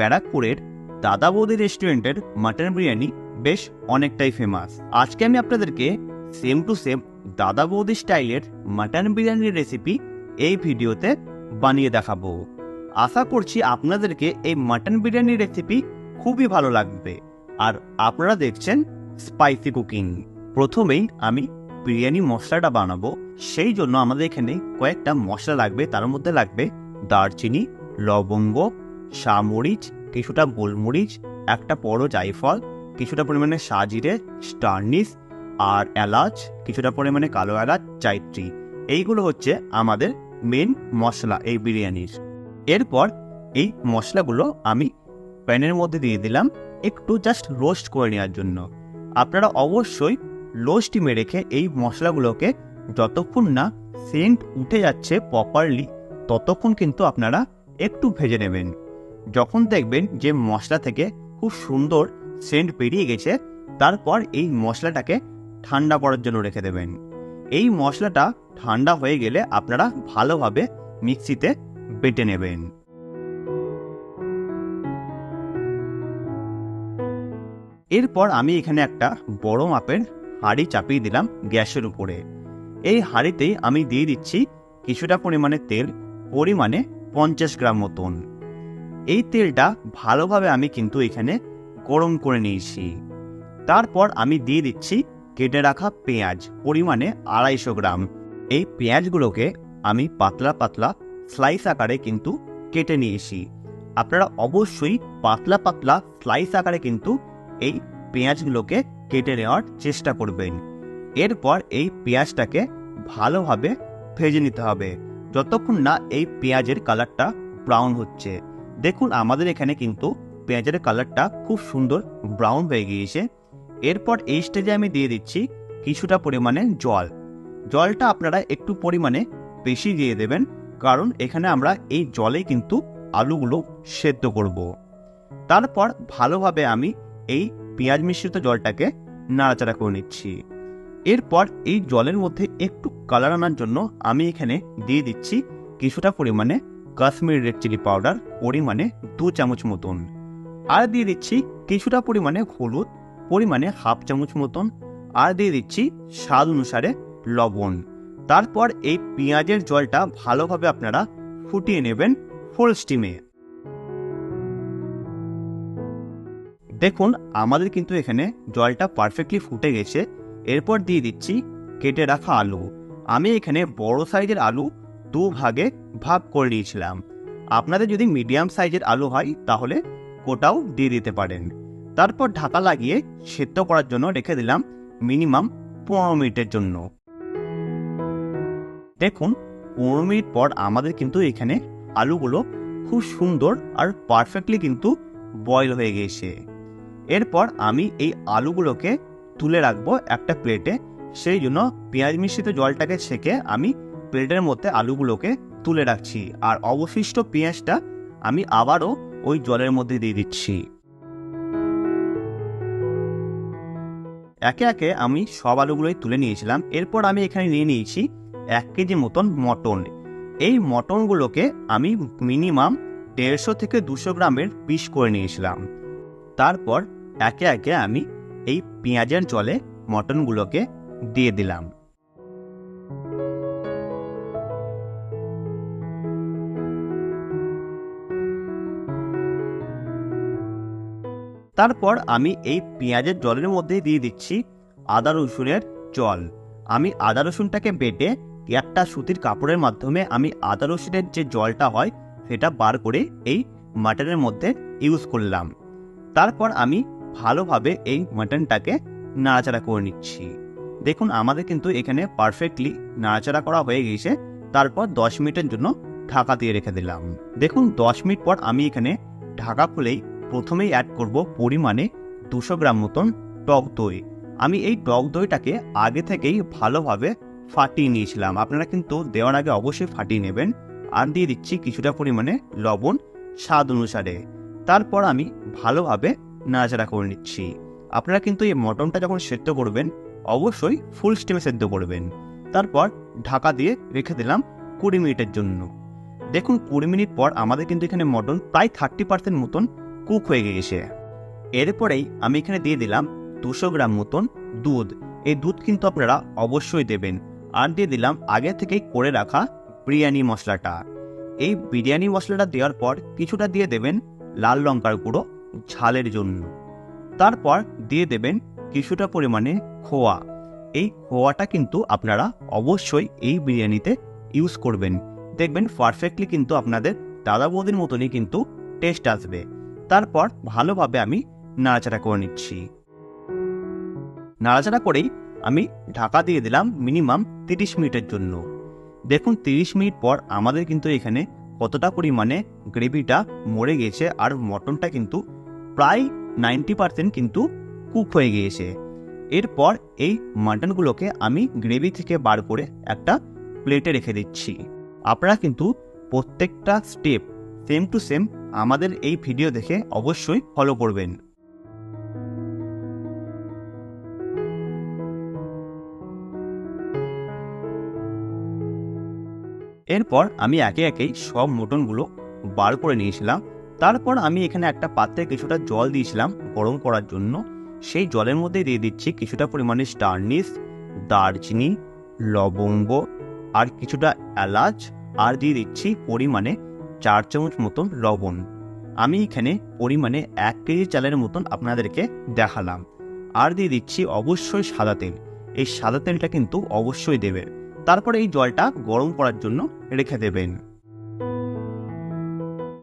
ব্যারাকপুরের দাদা বৌদি রেস্টুরেন্টের মাটন বিরিয়ানি বেশ অনেকটাই ফেমাস আজকে আমি আপনাদেরকে সেম টু সেম দাদা বৌদি স্টাইলের মাটন বিরিয়ানির রেসিপি এই ভিডিওতে বানিয়ে দেখাবো। আশা করছি আপনাদেরকে এই মাটন বিরিয়ানির রেসিপি খুবই ভালো লাগবে। আর আপনারা দেখছেন স্পাইসি কুকিং প্রথমেই আমি বিরিয়ানি মশলাটা বানাবো। সেই জন্য আমাদের এখানে কয়েকটা মশলা লাগবে। তার মধ্যে লাগবে দারচিনি, লবঙ্গ সামরিচ কিছুটা গোলমরিচ, একটা বড় জায়ফল, কিছুটা পরিমাণে সাজিরে স্টার্নিস আর এলাচ, কিছুটা পরিমাণে কালো এলাচ জায়ত্রী এইগুলো হচ্ছে আমাদের মেন মশলা এই বিরিয়ানির। এরপর এই মশলাগুলো আমি প্যানের মধ্যে দিয়ে দিলাম একটু জাস্ট রোস্ট করে নেওয়ার জন্য। আপনারা অবশ্যই লো স্টিমে রেখে এই মশলাগুলোকে যতক্ষণ না সেন্ট উঠে যাচ্ছে প্রপারলি ততক্ষণ কিন্তু আপনারা একটু ভেজে নেবেন। যখন দেখবেন যে মশলা থেকে খুব সুন্দর সেন্ট বেরিয়ে গেছে, তারপর এই মশলাটাকে ঠান্ডা করার জন্য রেখে দেবেন। এই মশলাটা ঠান্ডা হয়ে গেলে আপনারা ভালোভাবে মিক্সিতে বেটে নেবেন। এরপর আমি এখানে একটা বড় মাপের হাঁড়ি চাপিয়ে দিলাম গ্যাসের উপরে। এই হাঁড়িতেই আমি দিয়ে দিচ্ছি কিছুটা পরিমাণে তেল, পরিমাণে পঞ্চাশ গ্রাম মতন। এই তেলটা ভালোভাবে আমি কিন্তু এখানে গরম করে নিয়েছি। তারপর আমি দিয়ে দিচ্ছি কেটে রাখা পেঁয়াজ, পরিমাণে আড়াইশো গ্রাম। এই পেঁয়াজগুলোকে আমি পাতলা পাতলা স্লাইস আকারে কিন্তু কেটে নিয়েছি। আপনারা অবশ্যই পাতলা পাতলা স্লাইস আকারে কিন্তু এই পেঁয়াজগুলোকে কেটে নেওয়ার চেষ্টা করবেন। এরপর এই পেঁয়াজটাকে ভালোভাবে ভেজে নিতে হবে। যতক্ষণ না এই পেঁয়াজের কালারটা ব্রাউন হচ্ছে। দেখুন আমাদের এখানে কিন্তু পেঁয়াজের কালারটা খুব সুন্দর ব্রাউন হয়ে গিয়েছে। এরপর এই স্টেজে আমি দিয়ে দিচ্ছি কিছুটা পরিমাণে জল। জলটা আপনারা একটু পরিমাণে বেশি দিয়ে দেবেন, কারণ এখানে আমরা এই জলেই কিন্তু আলুগুলো সেদ্ধ করব। তারপর ভালোভাবে আমি এই পেঁয়াজ মিশ্রিত জলটাকে নাড়াচাড়া করে নিচ্ছি। এরপর এই জলের মধ্যে একটু কালার আনার জন্য আমি এখানে দিয়ে দিচ্ছি কিছুটা পরিমাণে কাশ্মীর রেড চিলি পাউডার পরিমাণে দু চামচ মতন। আর দিয়ে দিচ্ছি কিছুটা পরিমাণে হলুদ, পরিমাণে হাফ চামচ মতন। আর দিয়ে দিচ্ছি স্বাদ অনুসারে লবণ। তারপর এই পেঁয়াজের জলটা ভালোভাবে আপনারা ফুটিয়ে নেবেন ফুল স্টিমে দেখুন, আমাদের কিন্তু এখানে জলটা পারফেক্টলি ফুটে গেছে। এরপর দিয়ে দিচ্ছি কেটে রাখা আলু। আমি এখানে বড় সাইজের আলু দু ভাগে ভাগ করে নিয়েছিলাম। আপনাদের যদি মিডিয়াম সাইজের আলু হয়, তাহলে কোটাও দিয়ে দিতে পারেন। তারপর ঢাকা লাগিয়ে সেদ্ধ করার জন্য রেখে দিলাম মিনিমাম পনেরো মিনিটের জন্য। দেখুন, পনেরো মিনিট পর আমাদের কিন্তু এখানে আলুগুলো খুব সুন্দর আর পারফেক্টলি কিন্তু বয়ল হয়ে গিয়েছে। এরপর আমি এই আলুগুলোকে তুলে রাখব একটা প্লেটে সেই জন্য পেঁয়াজ মিশ্রিত জলটাকে ছেঁকে আমি প্লেটের মধ্যে আলুগুলোকে তুলে রাখছি আর অবশিষ্ট পেঁয়াজটা আমি আবারও ওই জলের মধ্যে দিয়ে দিচ্ছি। একে একে আমি সব আলুগুলোই তুলে নিয়েছিলাম। এরপর আমি এখানে নিয়ে নিয়েছি এক কেজি মতন মটন। এই মটনগুলোকে আমি মিনিমাম দেড়শো থেকে দুশো গ্রামের পিস করে নিয়েছিলাম। তারপর একে একে আমি এই পেঁয়াজের জলে মটনগুলোকে দিয়ে দিলাম। তারপর আমি এই পেঁয়াজের জলের মধ্যে দিয়ে দিচ্ছি আদা রসুনের জল। আমি আদা রসুনটাকে বেটে একটা সুতির কাপড়ের মাধ্যমে আমি আদা রসুনের যে জলটা হয়, সেটা বার করে এই মাটনের মধ্যে ইউজ করলাম। তারপর আমি ভালোভাবে এই মাটনটাকে নাড়াচাড়া করে নিচ্ছি। দেখুন, আমাদের কিন্তু এখানে পারফেক্টলি নাড়াচাড়া করা হয়ে গেছে তারপর দশ মিনিটের জন্য ঢাকা দিয়ে রেখে দিলাম। দেখুন, দশ মিনিট পর আমি এখানে ঢাকা খুলেই প্রথমেই অ্যাড করব পরিমাণে দুশো গ্রাম মতন টক দই। আমি এই টক দইটাকে আগে থেকেই ভালোভাবে ফাটিয়ে নিয়েছিলাম। আপনারা কিন্তু দেওয়ার আগে অবশ্যই ফাটিয়ে নেবেন। আর দিয়ে দিচ্ছি কিছুটা পরিমাণে লবণ স্বাদ অনুসারে। তারপর আমি ভালোভাবে নাড়াচাড়া করে নিচ্ছি। আপনারা কিন্তু এই মটনটা যখন সেদ্ধ করবেন, অবশ্যই ফুল স্টিমে সেদ্ধ করবেন। তারপর ঢাকা দিয়ে রেখে দিলাম কুড়ি মিনিটের জন্য। দেখুন, কুড়ি মিনিট পর আমাদের কিন্তু এখানে মটন প্রায় থার্টি পার্সেন্ট মতন কুক হয়ে গিয়েছে এরপরেই আমি এখানে দিয়ে দিলাম দুশো গ্রাম মতন দুধ। এই দুধ কিন্তু আপনারা অবশ্যই দেবেন। আর দিয়ে দিলাম আগে থেকেই করে রাখা বিরিয়ানি মশলাটা। এই বিরিয়ানি মশলাটা দেওয়ার পর কিছুটা দিয়ে দেবেন লাল লঙ্কার গুঁড়ো ঝালের জন্য। তারপর দিয়ে দেবেন কিছুটা পরিমাণে খোয়া। এই খোয়াটা কিন্তু আপনারা অবশ্যই এই বিরিয়ানিতে ইউজ করবেন। দেখবেন পারফেক্টলি কিন্তু আপনাদের দাদা বৌদির মতনই কিন্তু টেস্ট আসবে। তারপর ভালোভাবে আমি নাড়াচাড়া করে নিচ্ছি। নাড়াচাড়া করেই আমি ঢাকা দিয়ে দিলাম মিনিমাম তিরিশ মিনিটের জন্য। দেখুন, তিরিশ মিনিট পর আমাদের কিন্তু এখানে কতটা পরিমাণে গ্রেভিটা মরে গেছে আর মটনটা কিন্তু প্রায় নাইনটি পার্সেন্ট কিন্তু কুক হয়ে গিয়েছে। এরপর এই মাটনগুলোকে আমি গ্রেভি থেকে বার করে একটা প্লেটে রেখে দিচ্ছি। আপনারা কিন্তু প্রত্যেকটা স্টেপ সেম টু সেম আমাদের এই ভিডিও দেখে অবশ্যই ফলো করবেন। এরপর আমি একে একেই সব মটনগুলো বার করে নিয়েছিলাম। তারপর আমি এখানে একটা পাত্রে কিছুটা জল দিয়েছিলাম গরম করার জন্য। সেই জলের মধ্যে দিয়ে দিচ্ছি কিছুটা পরিমাণে স্টারনিস দারচিনি, লবঙ্গ আর কিছুটা এলাচ। আর দিয়ে দিচ্ছি পরিমাণে চার চামচ মতন লবণ। আমি এখানে পরিমাণে এক কেজি চালের মতন আপনাদেরকে দেখালাম। আর দিয়ে দিচ্ছি অবশ্যই সাদা তেল। এই সাদা তেলটা কিন্তু অবশ্যই দেবে তারপরে এই জলটা গরম করার জন্য রেখে দেবেন।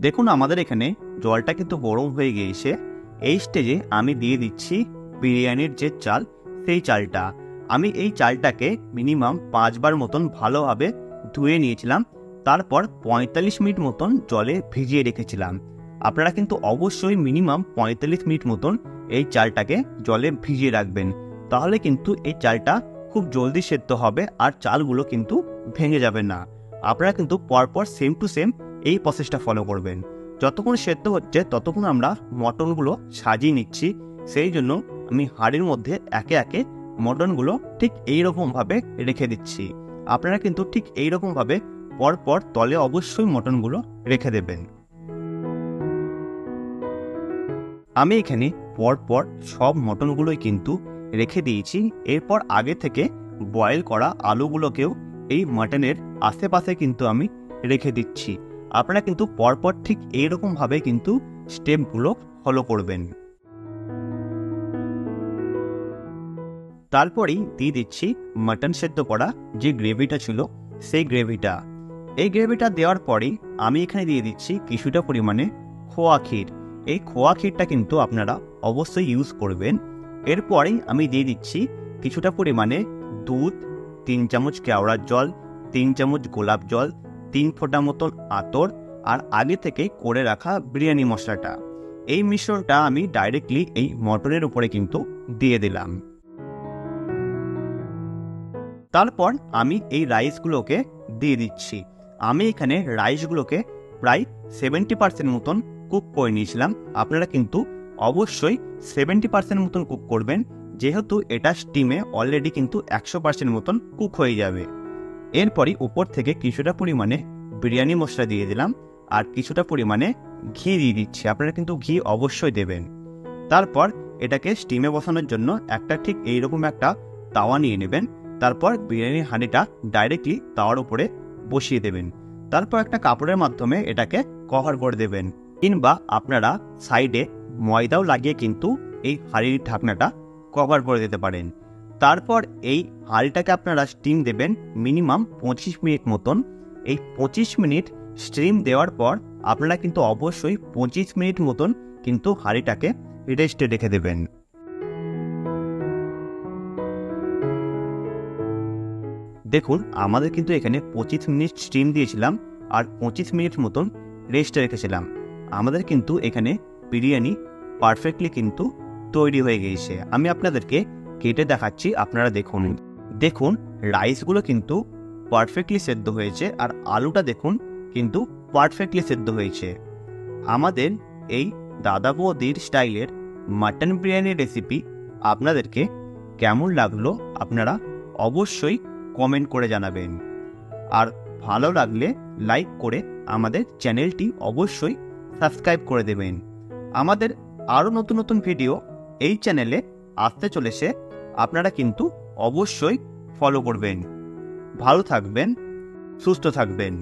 দেখুন আমাদের এখানে জলটা কিন্তু গরম হয়ে গিয়েছে। এই স্টেজে আমি দিয়ে দিচ্ছি বিরিয়ানির যে চাল, সেই চালটা। আমি এই চালটাকে মিনিমাম পাঁচবার মতন ভালোভাবে ধুয়ে নিয়েছিলাম। তারপর পঁয়তাল্লিশ মিনিট মতন জলে ভিজিয়ে রেখেছিলাম। আপনারা কিন্তু অবশ্যই মিনিমাম পঁয়তাল্লিশ মিনিট মতন এই চালটাকে জলে ভিজিয়ে রাখবেন। তাহলে কিন্তু এই চালটা খুব জলদি সেদ্ধ হবে আর চালগুলো কিন্তু ভেঙে যাবে না। আপনারা কিন্তু পরপর সেম টু সেম এই প্রসেসটা ফলো করবেন। যতক্ষণ সেদ্ধ হচ্ছে ততক্ষণ আমরা মটনগুলো সাজিয়ে নিচ্ছি। সেই জন্য আমি হাঁড়ির মধ্যে একে একে মটনগুলো ঠিক এইরকমভাবে রেখে দিচ্ছি। আপনারা কিন্তু ঠিক এই রকমভাবে পরপর তলে অবশ্যই মটনগুলো রেখে দেবেন। আমি এখানে পরপর সব মটনগুলোই কিন্তু রেখে দিয়েছি। এরপর আগে থেকে বয়েল করা আলুগুলোকেও এই মাটনের আশেপাশে কিন্তু আমি রেখে দিচ্ছি। আপনারা কিন্তু পরপর ঠিক এইরকমভাবে কিন্তু স্টেপগুলো ফলো করবেন। তারপরেই দিয়ে দিচ্ছি মাটন সেদ্ধ করা যে গ্রেভিটা ছিল, সেই গ্রেভিটা এই গ্রেভিটা দেওয়ার পরেই আমি এখানে দিয়ে দিচ্ছি কিছুটা পরিমাণে খোয়া ক্ষীর। এই খোয়া ক্ষীরটা কিন্তু আপনারা অবশ্যই ইউজ করবেন। এরপরেই আমি দিয়ে দিচ্ছি কিছুটা পরিমাণে দুধ, তিন চামচ কেওড়ার জল, তিন চামচ গোলাপ জল, তিন ফোঁটা মতন আতর আর আগে থেকে করে রাখা বিরিয়ানি মশলাটা। এই মিশ্রণটা আমি ডাইরেক্টলি এই মটনের উপরে কিন্তু দিয়ে দিলাম। তারপর আমি এই রাইসগুলোকে দিয়ে দিচ্ছি। আমি এখানে রাইসগুলোকে প্রায় সেভেন্টি পার্সেন্ট মতন কুক করে নিয়েছিলাম। আপনারা কিন্তু অবশ্যই সেভেন্টি পার্সেন্ট মতন কুক করবেন। যেহেতু এটা স্টিমে অলরেডি কিন্তু একশো পার্সেন্ট মতন কুক হয়ে যাবে। এরপরই উপর থেকে কিছুটা পরিমাণে বিরিয়ানি মশলা দিয়ে দিলাম আর কিছুটা পরিমাণে ঘি দিয়ে দিচ্ছি। আপনারা কিন্তু ঘি অবশ্যই দেবেন। তারপর এটাকে স্টিমে বসানোর জন্য একটা ঠিক এইরকম একটা তাওয়া নিয়ে নেবেন। তারপর বিরিয়ানির হাঁড়িটা ডাইরেক্টলি তাওয়ার উপরে বসিয়ে দেবেন। তারপর একটা কাপড়ের মাধ্যমে এটাকে কভার করে দেবেন। কিংবা আপনারা সাইডে ময়দাও লাগিয়ে কিন্তু এই হাঁড়ির ঢাকনাটা কভার করে দিতে পারেন। তারপর এই হাঁড়িটাকে আপনারা স্টিম দেবেন মিনিমাম পঁচিশ মিনিট মতন। এই পঁচিশ মিনিট স্টিম দেওয়ার পর আপনারা কিন্তু অবশ্যই পঁচিশ মিনিট মতন কিন্তু হাঁড়িটাকে রেস্টে রেখে দেবেন। দেখুন, আমাদের কিন্তু এখানে পঁচিশ মিনিট স্টিম দিয়েছিলাম আর পঁচিশ মিনিট মতন রেস্টে রেখেছিলাম। আমাদের কিন্তু এখানে বিরিয়ানি পারফেক্টলি কিন্তু তৈরি হয়ে গিয়েছে। আমি আপনাদেরকে কেটে দেখাচ্ছি, আপনারা দেখুন। দেখুন রাইসগুলো কিন্তু পারফেক্টলি সেদ্ধ হয়েছে আর আলুটা দেখুন কিন্তু পারফেক্টলি সেদ্ধ হয়েছে। আমাদের এই দাদা বৌদির স্টাইলের মাটন বিরিয়ানি রেসিপি আপনাদেরকে কেমন লাগল আপনারা অবশ্যই কমেন্ট করে জানাবেন। আর ভালো লাগলে লাইক করে আমাদের চ্যানেলটি অবশ্যই সাবস্ক্রাইব করে দেবেন। আমাদের আরও নতুন নতুন ভিডিও এই চ্যানেলে আসতে চলেছে, আপনারা কিন্তু অবশ্যই ফলো করবেন। ভালো থাকবেন, সুস্থ থাকবেন।